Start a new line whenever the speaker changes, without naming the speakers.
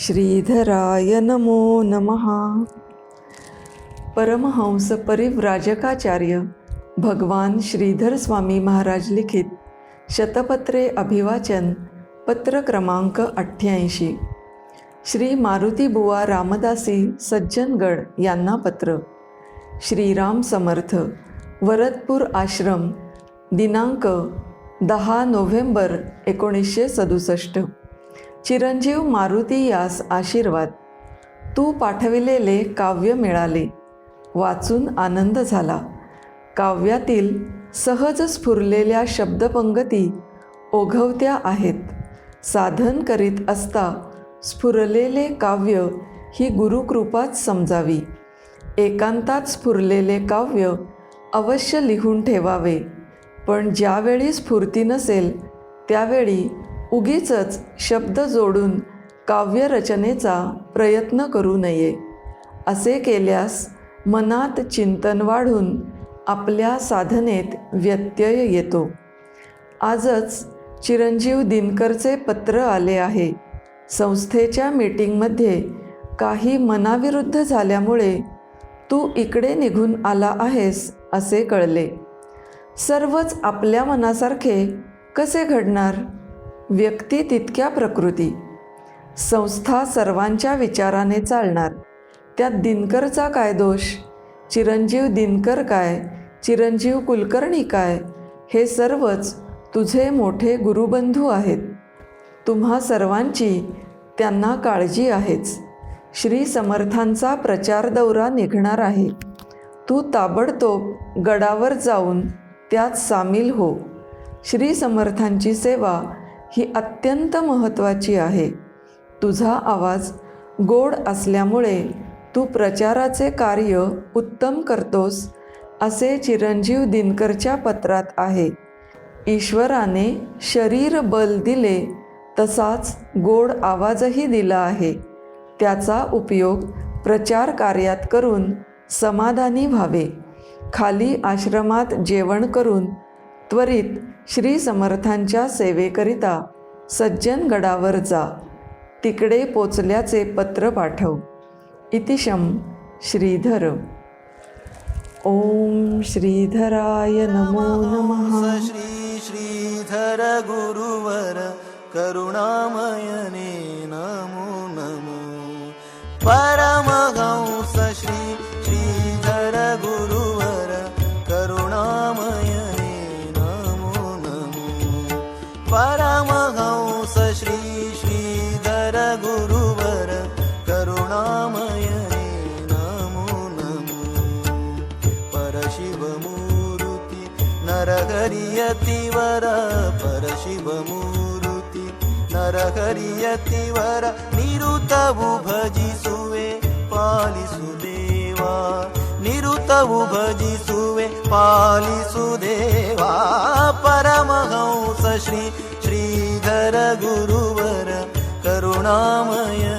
श्रीधराय नमो नमः. परमहंस परिव्राजकाचार्य भगवान श्रीधर स्वामी महाराज लिखित शतपत्रे अभिवाचन पत्र क्रमांक अठ्ठ्याऐंशी. श्री मारुतीबुवा रामदासी सज्जनगड यांना पत्र. श्रीराम समर्थ वरदपूर आश्रम दिनांक दहा नोव्हेंबर एकोणीसशे सदुसष्ट. चिरंजीव मारुती यास आशीर्वाद. तू पाठविलेले काव्य मिळाले. वाचून आनंद झाला. काव्यातील सहज स्फुरलेल्या शब्दपंगती ओघवत्या आहेत. साधन करीत असता स्फुरलेले काव्य ही गुरुकृपाच समजावी. एकांतात स्फुरलेले काव्य अवश्य लिहून ठेवावे. पण ज्यावेळी स्फूर्ती नसेल त्यावेळी उगीचच शब्द जोडून काव्यरचनेचा प्रयत्न करू नये. असे केल्यास मनात चिंतन वाढून आपल्या साधनेत व्यत्यय येतो. आजच चिरंजीव दिनकरचे पत्र आले आहे. संस्थेच्या मीटिंगमध्ये काही मनाविरुद्ध झाल्यामुळे तू इकडे निघून आला आहेस असे कळले. सर्वच आपल्या मनासारखे कसे घडणार? व्यक्ती तितक्या प्रकृती. संस्था सर्वांच्या विचाराने चालणार. त्यात दिनकरचा काय दोष? चिरंजीव दिनकर काय? चिरंजीव कुलकर्णी काय? हे सर्वच तुझे मोठे गुरुबंधू आहेत. तुम्हा सर्वांची त्यांना काळजी आहेच. श्री समर्थांचा प्रचार दौरा निघणार आहे. तू ताबडतोब गडावर जाऊन त्यात सामील हो. श्री समर्थांची सेवा ही अत्यंत महत्त्वाची आहे. तुझा आवाज गोड असल्यामुळे तू प्रचाराचे कार्य उत्तम करतोस असे चिरंजीव दिनकरच्या पत्रात आहे. ईश्वराने शरीर बल दिले तसाच गोड आवाजही दिला आहे. त्याचा उपयोग प्रचार कार्यात करून समाधानी व्हावे. खाली आश्रमात जेवण करून त्वरित श्री समर्थांच्या सेवेकरिता सज्जनगडावर जा. तिकडे पोचल्याचे पत्र पाठव. इतिशम श्रीधर. ओम श्रीधराय नमो नमः.
श्री श्रीधर गुरुवर करुणामयने नमो नमो. पर नरहरियतिवर परशिवमूर्ति नरहरियतिवर निरुतवु भजिसुवे पालिसुदेवा। निरुतवु भजिसुवे पालिसुदेवा। परमहंस श्री श्रीधर गुरुवर करुणामय